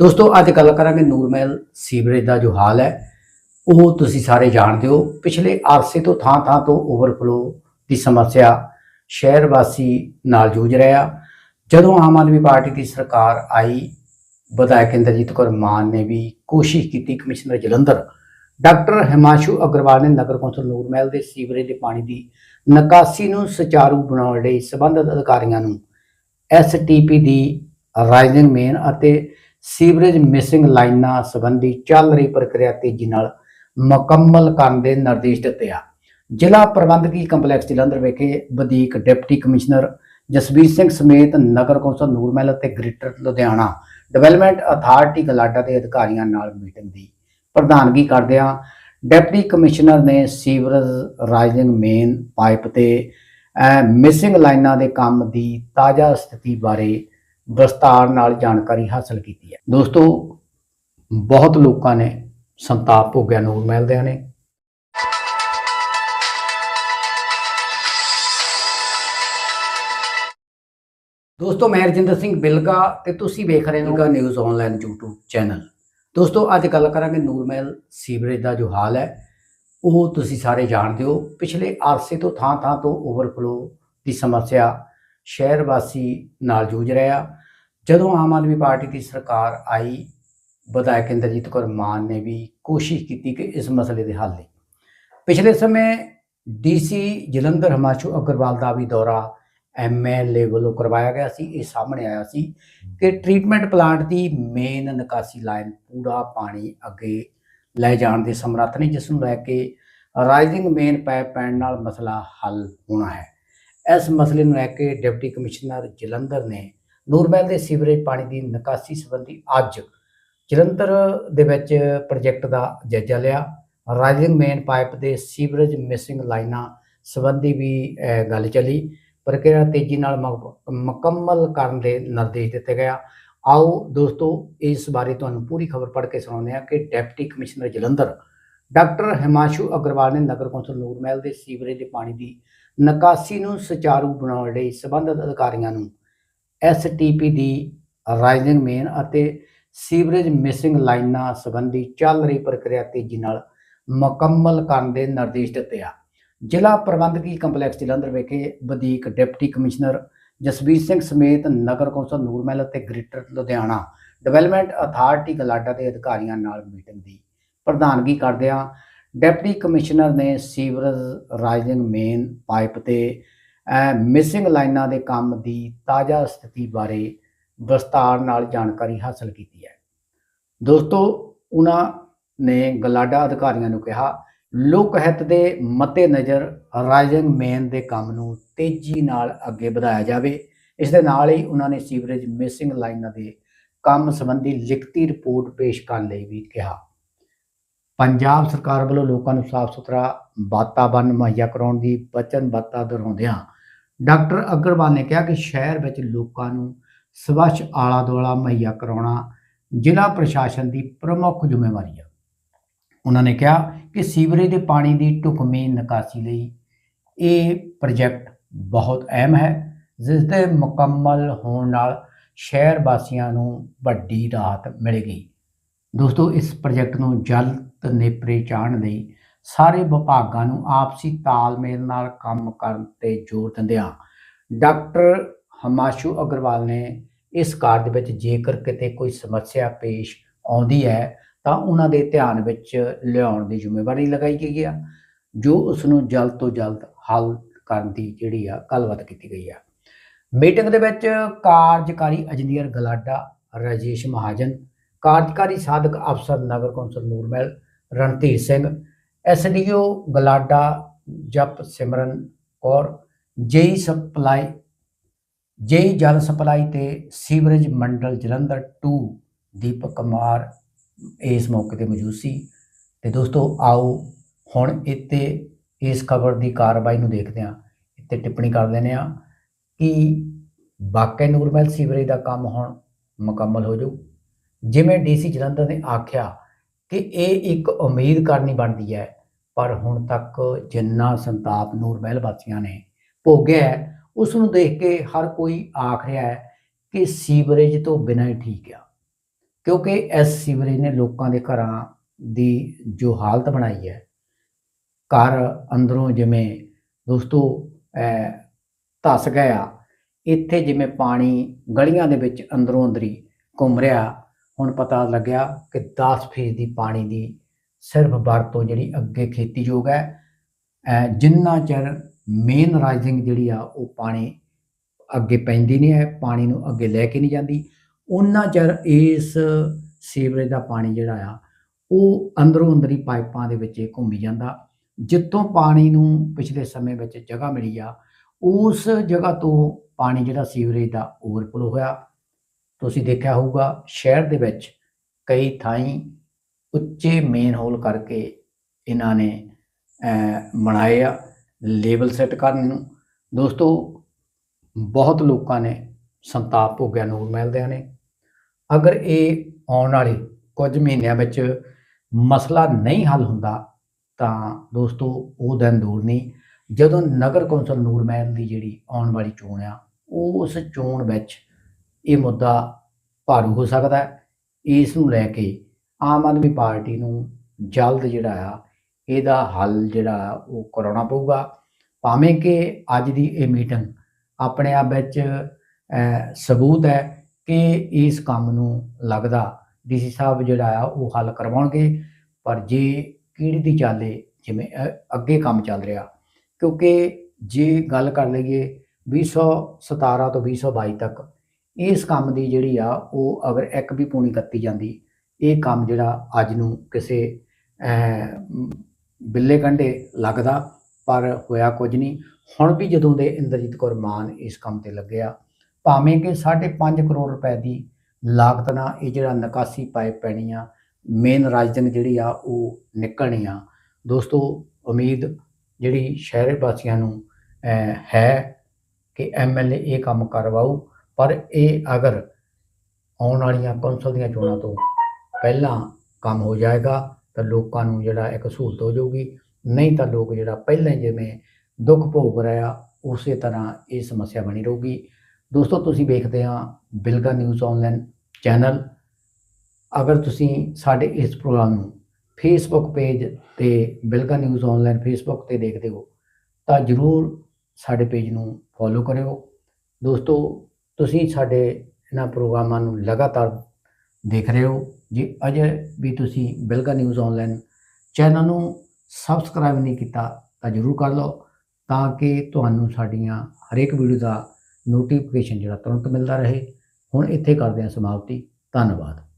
ਦੋਸਤੋ, ਅੱਜ ਗੱਲ ਕਰਾਂਗੇ ਨੂਰਮਹਿਲ ਸੀਵਰੇਜ ਦਾ ਜੋ ਹਾਲ ਹੈ, ਉਹ ਤੁਸੀਂ ਸਾਰੇ ਜਾਣਦੇ ਹੋ। ਪਿਛਲੇ ਅਰਸੇ ਤੋਂ, ਥਾਂ ਥਾਂ ਤੋਂ ਓਵਰਫਲੋ ਦੀ ਸਮੱਸਿਆ ਸ਼ਹਿਰ ਵਾਸੀ ਨਾਲ ਜੂਝ ਰਿਹਾ ਜਦੋਂ ਆਮ ਆਦਮੀ ਪਾਰਟੀ ਦੀ ਸਰਕਾਰ ਆਈ, ਵਿਧਾਇਕ ਇੰਦਰਜੀਤ ਕੌਰ ਮਾਨ ਨੇ ਵੀ ਕੋਸ਼ਿਸ਼ ਕੀਤੀ, ਕਮਿਸ਼ਨਰ ਜਲੰਧਰ। ਡਾਕਟਰ ਹਿਮਾਸ਼ੂ ਅਗਰਵਾਲ ਨੇ ਨਗਰ ਕੌਂਸਲ ਨੂਰਮਹਿਲ ਦੇ ਸੀਵਰੇਜ ਦੇ ਪਾਣੀ ਦੀ ਨਿਕਾਸੀ ਨੂੰ ਸੁਚਾਰੂ ਬਣਾਉਣ ਲਈ ਸਬੰਧਤ ਅਧਿਕਾਰੀਆਂ ਨੂੰ ਐਸਟੀਪੀ ਦੀ ਰਾਈਜ਼ਿੰਗ ਮੇਨ ਅਤੇ ਸੀਵਰੇਜ ਮਿਸਿੰਗ ਲਾਈਨਾਂ ਸੰਬੰਧੀ ਚੱਲ ਰਹੀ ਪ੍ਰਕਿਰਿਆ ਤੇਜ਼ੀ ਨਾਲ ਮੁਕੰਮਲ ਕਰਨ ਦੇ ਨਿਰਦੇਸ਼ ਦਿੱਤੇ ਆ। ਜ਼ਿਲ੍ਹਾ ਪ੍ਰਬੰਧਕੀ ਕੰਪਲੈਕਸ ਜਲੰਧਰ ਵਿਖੇ ਵਧੀਕ ਡਿਪਟੀ ਕਮਿਸ਼ਨਰ ਜਸਬੀਰ ਸਿੰਘ ਸਮੇਤ ਨਗਰ ਕੌਂਸਲ ਨੂਰਮਹਿਲ ਅਤੇ greater Ludhiana development authority GLADA ਦੇ ਅਧਿਕਾਰੀਆਂ ਨਾਲ ਮੀਟਿੰਗ ਦੀ ਪ੍ਰਧਾਨਗੀ ਕਰਦਿਆਂ ਡਿਪਟੀ ਕਮਿਸ਼ਨਰ ਨੇ ਸੀਵਰੇਜ ਰਾਈਜ਼ਿੰਗ ਮੇਨ ਪਾਈਪ ਤੇ ਮਿਸਿੰਗ ਲਾਈਨਾਂ ਦੇ ਕੰਮ ਦੀ ਤਾਜ਼ਾ ਸਥਿਤੀ ਬਾਰੇ ਵਿਸਤਾਰ ਨਾਲ ਜਾਣਕਾਰੀ ਹਾਸਲ ਕੀਤੀ ਹੈ। ਦੋਸਤੋ, ਬਹੁਤ ਲੋਕਾਂ ਨੇ ਸੰਤਾਪ ਭੋਗਿਆ ਨੂਰ ਮਹਿਲਦਿਆਂ ਨੇ। ਦੋਸਤੋ, ਮੈਂ ਰਜਿੰਦਰ ਸਿੰਘ ਬਿਲਗਾ ਤੇ ਤੁਸੀਂ ਵੇਖ ਰਹੇ ਹੋ ਨਿਊਜ਼ ਆਨਲਾਈਨ YouTube ਚੈਨਲ। ਦੋਸਤੋ, ਅੱਜ ਗੱਲ ਕਰਾਂਗੇ ਨੂਰਮਹਿਲ ਸੀਵਰੇਜ ਦਾ ਜੋ ਹਾਲ ਹੈ, ਉਹ ਤੁਸੀਂ ਸਾਰੇ ਜਾਣਦੇ ਹੋ। ਪਿਛਲੇ ਅਰਸੇ ਤੋਂ ਥਾਂ ਥਾਂ ਤੋਂ ਓਵਰਫਲੋ ਦੀ ਸਮੱਸਿਆ ਸ਼ਹਿਰ ਵਾਸੀ ਨਾਲ ਜੂਝ ਰਿਹਾ। ਜਦੋਂ ਆਮ ਆਦਮੀ ਪਾਰਟੀ ਦੀ ਸਰਕਾਰ ਆਈ, ਵਿਧਾਇਕ ਇੰਦਰਜੀਤ ਕੌਰ ਮਾਨ ਨੇ ਵੀ ਕੋਸ਼ਿਸ਼ ਕੀਤੀ ਕਿ ਇਸ ਮਸਲੇ ਦੇ ਹੱਲ ਲਈ। ਪਿਛਲੇ ਸਮੇਂ ਡੀਸੀ ਜਲੰਧਰ ਹਿਮਾਂਸ਼ੂ ਅਗਰਵਾਲ ਦਾ ਵੀ ਦੌਰਾ ਐਮਐਲਏ ਵੱਲੋਂ ਕਰਵਾਇਆ ਗਿਆ ਸੀ। ਇਹ ਸਾਹਮਣੇ ਆਇਆ ਸੀ ਕਿ ਟ੍ਰੀਟਮੈਂਟ ਪਲਾਂਟ ਦੀ ਮੇਨ ਨਿਕਾਸੀ ਲਾਈਨ ਪੂਰਾ ਪਾਣੀ ਅੱਗੇ ਲੈ ਜਾਣ ਦੇ ਸਮਰੱਥ ਨਹੀਂ ਜਿਸ ਨੂੰ ਲੈ ਕੇ ਰਾਈਜ਼ਿੰਗ ਮੇਨ ਪਾਈਪ ਪੈਣ ਨਾਲ ਮਸਲਾ ਹੱਲ ਹੋਣਾ ਹੈ। ਇਸ ਮਸਲੇ ਨੂੰ ਲੈ ਕੇ ਡਿਪਟੀ ਕਮਿਸ਼ਨਰ ਜਲੰਧਰ ਨੇ ਨੂਰਮਹਿਲ ਦੇ ਸੀਵਰੇਜ ਪਾਣੀ ਦੀ ਨਿਕਾਸੀ ਸੰਬੰਧੀ ਅੱਜ ਜਲੰਧਰ ਦੇ ਵਿੱਚ ਪ੍ਰੋਜੈਕਟ ਦਾ ਜਾਇਜ਼ਾ ਲਿਆ। ਰਾਈਜ਼ਿੰਗ ਮੇਨ ਪਾਈਪ ਦੇ ਸੀਵਰੇਜ ਮਿਸਿੰਗ ਲਾਈਨਾਂ ਸੰਬੰਧੀ ਵੀ ਗੱਲ ਚੱਲੀ। ਪ੍ਰਕਿਰਿਆ ਤੇਜ਼ੀ ਨਾਲ ਮੁਕ- ਮੁਕੰਮਲ ਕਰਨ ਦੇ ਨਿਰਦੇਸ਼ ਦਿੱਤੇ ਗਿਆ ਆਓ ਦੋਸਤੋ, ਇਸ ਬਾਰੇ ਤੁਹਾਨੂੰ ਪੂਰੀ ਖਬਰ ਪੜ੍ਹ ਕੇ ਸੁਣਾਉਂਦੇ ਹਾਂ ਕਿ deputy commissioner Jalandhar doctor Himanshu Agarwal ਨੇ ਨਗਰ ਕੌਂਸਲ ਨੂਰਮਹਿਲ ਦੇ ਸੀਵਰੇਜ ਦੇ ਪਾਣੀ ਦੀ ਨਿਕਾਸੀ ਨੂੰ ਸੁਚਾਰੂ ਬਣਾਉਣ ਲਈ ਸਬੰਧਤ ਅਧਿਕਾਰੀਆਂ ਨੂੰ ਐਸਟੀਪੀ ਦੀ ਰਾਈਜ਼ਿੰਗ ਮੇਨ ਅਤੇ ਸੀਵਰੇਜ ਮਿਸਿੰਗ ਲਾਈਨਾਂ ਸੰਬੰਧੀ ਚੱਲ ਰਹੀ ਪ੍ਰਕਿਰਿਆ ਤੇਜ਼ੀ ਨਾਲ ਮੁਕੰਮਲ ਕਰਨ ਦੇ ਨਿਰਦੇਸ਼ ਦਿੱਤੇ ਆ। ਜ਼ਿਲ੍ਹਾ ਪ੍ਰਬੰਧਕੀ ਕੰਪਲੈਕਸ ਜਲੰਧਰ ਵਿਖੇ ਵਧੀਕ ਡਿਪਟੀ ਕਮਿਸ਼ਨਰ ਜਸਬੀਰ ਸਿੰਘ ਸਮੇਤ ਨਗਰ ਕੌਂਸਲ ਨੂਰਮਹਿਲ ਅਤੇ greater Ludhiana development authority GLADA ਦੇ ਅਧਿਕਾਰੀਆਂ ਨਾਲ ਮੀਟਿੰਗ ਦੀ ਪ੍ਰਧਾਨਗੀ ਕਰਦਿਆਂ ਡਿਪਟੀ ਕਮਿਸ਼ਨਰ ਨੇ ਸੀਵਰੇਜ ਰਾਈਜ਼ਿੰਗ ਮੇਨ ਪਾਈਪ ਤੇ ਮਿਸਿੰਗ ਲਾਈਨਾਂ ਦੇ ਕੰਮ ਦੀ ਤਾਜ਼ਾ ਸਥਿਤੀ ਬਾਰੇ ਵਿਸਤਾਰ ਨਾਲ ਜਾਣਕਾਰੀ ਹਾਸਲ ਕੀਤੀ ਹੈ। ਦੋਸਤੋ ਉਹਨਾਂ ਨੇ ਗਲਾਡਾ ਅਧਿਕਾਰੀਆਂ ਨੂੰ ਕਿਹਾ, ਲੋਕ ਹਿੱਤ ਦੇ ਮੱਦੇ ਨਜ਼ਰ ਰਾਈਜ਼ਿੰਗ ਮੇਨ ਦੇ ਕੰਮ ਨੂੰ ਤੇਜ਼ੀ ਨਾਲ ਅੱਗੇ ਵਧਾਇਆ ਜਾਵੇ। ਇਸ ਦੇ ਨਾਲ ਹੀ ਉਹਨਾਂ ਨੇ ਸੀਵਰੇਜ ਮਿਸਿੰਗ ਲਾਈਨਾਂ ਦੇ ਕੰਮ ਸੰਬੰਧੀ ਲਿਖਤੀ ਰਿਪੋਰਟ ਪੇਸ਼ ਕਰਨ ਲਈ ਵੀ ਕਿਹਾ। ਪੰਜਾਬ ਸਰਕਾਰ ਵੱਲੋਂ ਲੋਕਾਂ ਨੂੰ ਸਾਫ਼ ਸੁਥਰਾ ਵਾਤਾਵਰਣ ਮੁਹੱਈਆ ਕਰਾਉਣ ਦੀ ਵਚਨਬੱਧਤਾ ਦੁਹਰਾਉਂਦਿਆਂ ਡਾਕਟਰ ਅਗਰਵਾਲ ਨੇ ਕਿਹਾ ਕਿ ਸ਼ਹਿਰ ਵਿੱਚ ਲੋਕਾਂ ਨੂੰ ਸਵੱਛ ਆਲਾ ਦੁਆਲਾ ਮੁਹੱਈਆ ਕਰਾਉਣਾ ਜ਼ਿਲ੍ਹਾ ਪ੍ਰਸ਼ਾਸਨ ਦੀ ਪ੍ਰਮੁੱਖ ਜ਼ਿੰਮੇਵਾਰੀ ਹੈ ਉਹਨਾਂ ਨੇ ਕਿਹਾ ਕਿ ਸੀਵਰੇਜ ਦੇ ਪਾਣੀ ਦੀ ਢੁਕਵੀਂ ਨਿਕਾਸੀ ਲਈ ਇਹ ਪ੍ਰੋਜੈਕਟ ਬਹੁਤ ਅਹਿਮ ਹੈ, ਜਿਸ ਦੇ ਮੁਕੰਮਲ ਹੋਣ ਨਾਲ ਸ਼ਹਿਰ ਵਾਸੀਆਂ ਨੂੰ ਵੱਡੀ ਰਾਹਤ ਮਿਲੇਗੀ। ਦੋਸਤੋ, ਇਸ ਪ੍ਰੋਜੈਕਟ ਨੂੰ ਜਲਦ ਨੇਪਰੇ ਚਾੜ੍ਹਨ ਲਈ ਸਾਰੇ ਵਿਭਾਗਾਂ ਨੂੰ ਆਪਸੀ ਤਾਲਮੇਲ ਨਾਲ ਕੰਮ ਕਰਨ ਤੇ ਜ਼ੋਰ ਦਿੰਦਿਆਂ ਡਾਕਟਰ ਹਮਾਸ਼ੂ ਅਗਰਵਾਲ ਨੇ ਇਸ ਕਾਰਜ ਵਿੱਚ ਜੇਕਰ ਕਿਤੇ ਕੋਈ ਸਮੱਸਿਆ ਪੇਸ਼ ਆਉਂਦੀ ਹੈ, ਤਾਂ ਉਹਨਾਂ ਦੇ ਧਿਆਨ ਵਿੱਚ ਲਿਆਉਣ ਦੀ ਜ਼ਿੰਮੇਵਾਰੀ ਲਗਾਈ ਗਈ ਆ, ਜੋ ਉਸ ਨੂੰ ਜਲਦ ਤੋਂ ਜਲਦ ਹੱਲ ਕਰਨ ਦੀ ਜਿਹੜੀ ਆ ਗੱਲਬਾਤ ਕੀਤੀ ਗਈ ਆ। ਮੀਟਿੰਗ ਦੇ ਵਿੱਚ ਕਾਰਜਕਾਰੀ ਇੰਜੀਨੀਅਰ ਗਲਾਡਾ ਰਾਜੇਸ਼ ਮਹਾਜਨ, ਕਾਰਜਕਾਰੀ ਸਾਧਕ ਅਫਸਰ ਨਗਰ council Nurmahal Randhir Singh SDO GLADA Jap Simran Kaur JE supply JE ਜਲ ਸਪਲਾਈ ਤੇ ਸੀਵਰੇਜ ਮੰਡਲ ਜਲੰਧਰ 2 ਦੀਪਕ ਕੁਮਾਰ ਇਸ ਮੌਕੇ ਤੇ ਮੌਜੂਦ ਸੀ ਤੇ ਦੋਸਤੋ ਆਓ ਹੁਣ ਇੱਥੇ ਇਸ ਖਬਰ ਦੀ ਕਾਰਵਾਈ ਨੂੰ ਦੇਖਦੇ ਹਾਂ ਇੱਥੇ ਟਿੱਪਣੀ ਕਰ ਲੈਂਦੇ ਹਾਂ ਕਿ ਵਾਕਈ ਨੂਰਮਹਿਲ ਸੀਵਰੇਜ ਦਾ ਕੰਮ ਹੁਣ ਮੁਕੰਮਲ ਹੋ ਜਾਊ ਜਿਵੇਂ ਡੀਸੀ ਜਲੰਧਰ ਨੇ ਆਖਿਆ ਕਿ ਇਹ ਇੱਕ ਉਮੀਦ ਕਰਨੀ ਬਣਦੀ ਹੈ ਪਰ ਹੁਣ ਤੱਕ ਜਿੰਨਾ ਸੰਤਾਪ ਨੂਰ ਮਹਿਲ ਵਾਸੀਆਂ ਨੇ ਭੋਗਿਆ ਹੈ, ਉਸ ਨੂੰ ਦੇਖ ਕੇ ਹਰ ਕੋਈ ਆਖ ਰਿਹਾ ਹੈ ਕਿ ਸੀਵਰੇਜ ਤੋਂ ਬਿਨਾਂ ਹੀ ਠੀਕ ਆ। ਕਿਉਂਕਿ ਇਸ ਸੀਵਰੇਜ ਨੇ ਲੋਕਾਂ ਦੇ ਘਰਾਂ ਦੀ ਜੋ ਹਾਲਤ ਬਣਾਈ ਹੈ ਘਰ ਅੰਦਰੋਂ ਜਿਵੇਂ ਦੋਸਤੋ ਧਸ ਗਿਆ ਇੱਥੇ ਜਿਵੇਂ ਪਾਣੀ ਗਲੀਆਂ ਦੇ ਵਿੱਚ ਅੰਦਰੋਂ ਅੰਦਰੀ ਘੁੰਮ ਰਿਹਾ ਹੁਣ ਪਤਾ ਲੱਗਿਆ ਕਿ 10 ਫੀਸਦੀ ਪਾਣੀ ਦੀ ਸਿਰਫ ਵਰਤੋਂ ਜਿਹੜੀ ਅੱਗੇ ਖੇਤੀਯੋਗ ਹੈ ਅਹ, ਜਿੰਨਾ ਚਿਰ ਮੇਨ ਰਾਈਜ਼ਿੰਗ ਜਿਹੜੀ ਆ ਉਹ ਪਾਣੀ ਅੱਗੇ ਪੈਂਦੀ ਨਹੀਂ ਹੈ ਪਾਣੀ ਨੂੰ ਅੱਗੇ ਲੈ ਕੇ ਨਹੀਂ ਜਾਂਦੀ ਉਹਨਾਂ ਚਿਰ ਇਸ ਸੀਵਰੇਜ ਦਾ ਪਾਣੀ ਜਿਹੜਾ ਆ ਉਹ ਅੰਦਰੋਂ ਅੰਦਰੀ ਪਾਈਪਾਂ ਦੇ ਵਿੱਚ ਘੁੰਮੀ ਜਾਂਦਾ ਜਿੱਥੋਂ ਪਾਣੀ ਨੂੰ ਪਿਛਲੇ ਸਮੇਂ ਵਿੱਚ ਜਗ੍ਹਾ ਮਿਲੀ ਆ ਉਸ ਜਗ੍ਹਾ ਤੋਂ ਪਾਣੀ ਜਿਹੜਾ ਸੀਵਰੇਜ ਦਾ ਓਵਰਫਲੋ ਹੋਇਆ। ਤੁਸੀਂ ਦੇਖਿਆ ਹੋਊਗਾ ਸ਼ਹਿਰ ਦੇ ਵਿੱਚ ਕਈ ਥਾਈਂ ਉੱਚੇ ਮੇਨ ਹੋਲ ਕਰਕੇ ਇਹਨਾਂ ਨੇ ਅਹ, ਬਣਾਏ ਆ ਲੇਬਲ ਸੈੱਟ ਕਰਨ ਨੂੰ। ਦੋਸਤੋ ਬਹੁਤ ਲੋਕਾਂ ਨੇ ਸੰਤਾਪ ਭੋਗਿਆ ਨੂਰ ਮਹਿਲਦਿਆਂ ਨੇ। ਅਗਰ ਇਹ ਆਉਣ ਵਾਲੇ ਕੁਝ ਮਹੀਨਿਆਂ ਵਿੱਚ ਮਸਲਾ ਨਹੀਂ ਹੱਲ ਹੁੰਦਾ ਤਾਂ ਦੋਸਤੋ ਉਹ ਦਿਨ ਦੂਰ ਨਹੀਂ। ਜਦੋਂ ਨਗਰ ਕੌਂਸਲ ਨੂਰ ਮਹਿਲ ਦੀ ਜਿਹੜੀ ਆਉਣ ਵਾਲੀ ਚੋਣ ਆ ਉਸ ਚੋਣ ਵਿੱਚ ਇਹ ਮੁੱਦਾ ਭਾਰੂ ਹੋ ਸਕਦਾ ਇਸ ਨੂੰ ਲੈ ਕੇ ਆਮ ਆਦਮੀ ਪਾਰਟੀ ਨੂੰ ਜਲਦ ਜਿਹੜਾ ਆ, ਇਹਦਾ ਹੱਲ ਜਿਹੜਾ ਆ, ਉਹ ਕਰਾਉਣਾ ਪਊਗਾ। ਭਾਵੇਂ ਕਿ ਅੱਜ ਦੀ ਇਹ ਮੀਟਿੰਗ ਆਪਣੇ ਆਪ ਵਿੱਚ ਸਬੂਤ ਹੈ ਕਿ ਇਸ ਕੰਮ ਨੂੰ ਲੱਗਦਾ ਡੀਸੀ ਸਾਹਿਬ ਜਿਹੜਾ ਆ, ਉਹ ਹੱਲ ਕਰਵਾਉਣਗੇ। ਪਰ ਜੇ ਕੀੜੀ ਦੀ ਚਾਲੇ, ਜਿਵੇਂ ਅੱਗੇ ਕੰਮ ਚੱਲ ਰਿਹਾ, ਕਿਉਂਕਿ ਜੇ ਗੱਲ ਕਰ ਲਈਏ 2017 ਤੋਂ 2022 ਤੱਕ, ਇਸ ਕੰਮ ਦੀ ਜਿਹੜੀ ਆ, ਉਹ ਅਗਰ ਇੱਕ ਵੀ ਪੂਣੀ ਕੱਤੀ ਜਾਂਦੀ ਇਹ ਕੰਮ ਜਿਹੜਾ ਅੱਜ ਨੂੰ ਕਿਸੇ ਬਿੱਲੇ ਕੰਢੇ ਲੱਗਦਾ, ਪਰ ਹੋਇਆ ਕੁਝ ਨਹੀਂ। ਹੁਣ ਵੀ ਜਦੋਂ ਦੇ ਇੰਦਰਜੀਤ ਕੌਰ ਮਾਨ ਇਸ ਕੰਮ ਤੇ ਲੱਗਿਆ, ਭਾਵੇਂ ਕਿ 5.5 ਕਰੋੜ ਰੁਪਏ ਦੀ ਲਾਗਤ ਨਾਲ ਇਹ ਜਿਹੜਾ ਨਿਕਾਸੀ ਪਾਈਪ ਪੈਣੀ ਆ ਮੇਨ ਰਾਜਧਾਨੀ ਜਿਹੜੀ ਆ ਉਹ ਨਿਕਲਣੀ ਆ। ਦੋਸਤੋ, ਉਮੀਦ ਜਿਹੜੀ ਸ਼ਹਿਰ ਵਾਸੀਆਂ ਨੂੰ ਹੈ ਕਿ ਐਮਐਲਏ ਇਹ ਕੰਮ ਕਰਵਾਊ, ਪਰ ਇਹ ਅਗਰ ਆਉਣ ਵਾਲੀਆਂ ਕੌਂਸਲ ਦੀਆਂ ਚੋਣਾਂ ਤੋਂ ਪਹਿਲਾਂ ਕੰਮ ਹੋ ਜਾਏਗਾ ਤਾਂ ਲੋਕਾਂ ਨੂੰ ਜਿਹੜਾ ਇੱਕ ਸਹੂਲਤ ਹੋ ਜਾਊਗੀ। ਨਹੀਂ ਤਾਂ ਲੋਕ ਜਿਹੜਾ ਪਹਿਲਾਂ ਜਿਵੇਂ ਦੁੱਖ ਭੋਗ ਰਿਹਾ, ਉਸੇ ਤਰ੍ਹਾਂ ਇਹ ਸਮੱਸਿਆ ਬਣੀ ਰਹੂਗੀ। ਦੋਸਤੋ, ਤੁਸੀਂ ਵੇਖਦੇ ਆ ਬਿਲਗਾ ਨਿਊਜ਼ ਆਨਲਾਈਨ ਚੈਨਲ। ਅਗਰ ਤੁਸੀਂ ਸਾਡੇ ਇਸ ਪ੍ਰੋਗਰਾਮ ਨੂੰ ਫੇਸਬੁੱਕ ਪੇਜ ਤੇ ਬਿਲਗਾ ਨਿਊਜ਼ ਆਨਲਾਈਨ ਫੇਸਬੁੱਕ ਤੇ ਦੇਖਦੇ ਹੋ, ਤਾਂ ਜਰੂਰ ਸਾਡੇ ਪੇਜ ਨੂੰ ਫੋਲੋ ਕਰਿਓ। ਦੋਸਤੋ, ਤੁਸੀਂ ਸਾਡੇ ਇਹਨਾਂ ਪ੍ਰੋਗਰਾਮਾਂ ਨੂੰ ਲਗਾਤਾਰ ਦੇਖ ਰਹੇ ਹੋ ਜੇ। ਅਜੇ ਵੀ ਤੁਸੀਂ ਬਿਲਗਾ ਨਿਊਜ਼ ਆਨਲਾਈਨ ਚੈਨਲ ਨੂੰ ਸਬਸਕ੍ਰਾਈਬ ਨਹੀਂ ਕੀਤਾ ਤਾਂ ਜਰੂਰ ਕਰ ਲਓ ਤਾਂ ਕਿ ਤੁਹਾਨੂੰ ਸਾਡੀਆਂ ਹਰੇਕ ਵੀਡੀਓ ਦਾ ਨੋਟੀਫਿਕੇਸ਼ਨ ਜਿਹੜਾ ਤੁਰੰਤ ਮਿਲਦਾ ਰਹੇ। ਹੁਣ ਇੱਥੇ ਕਰਦੇ ਹਾਂ ਸਮਾਪਤੀ। ਧੰਨਵਾਦ।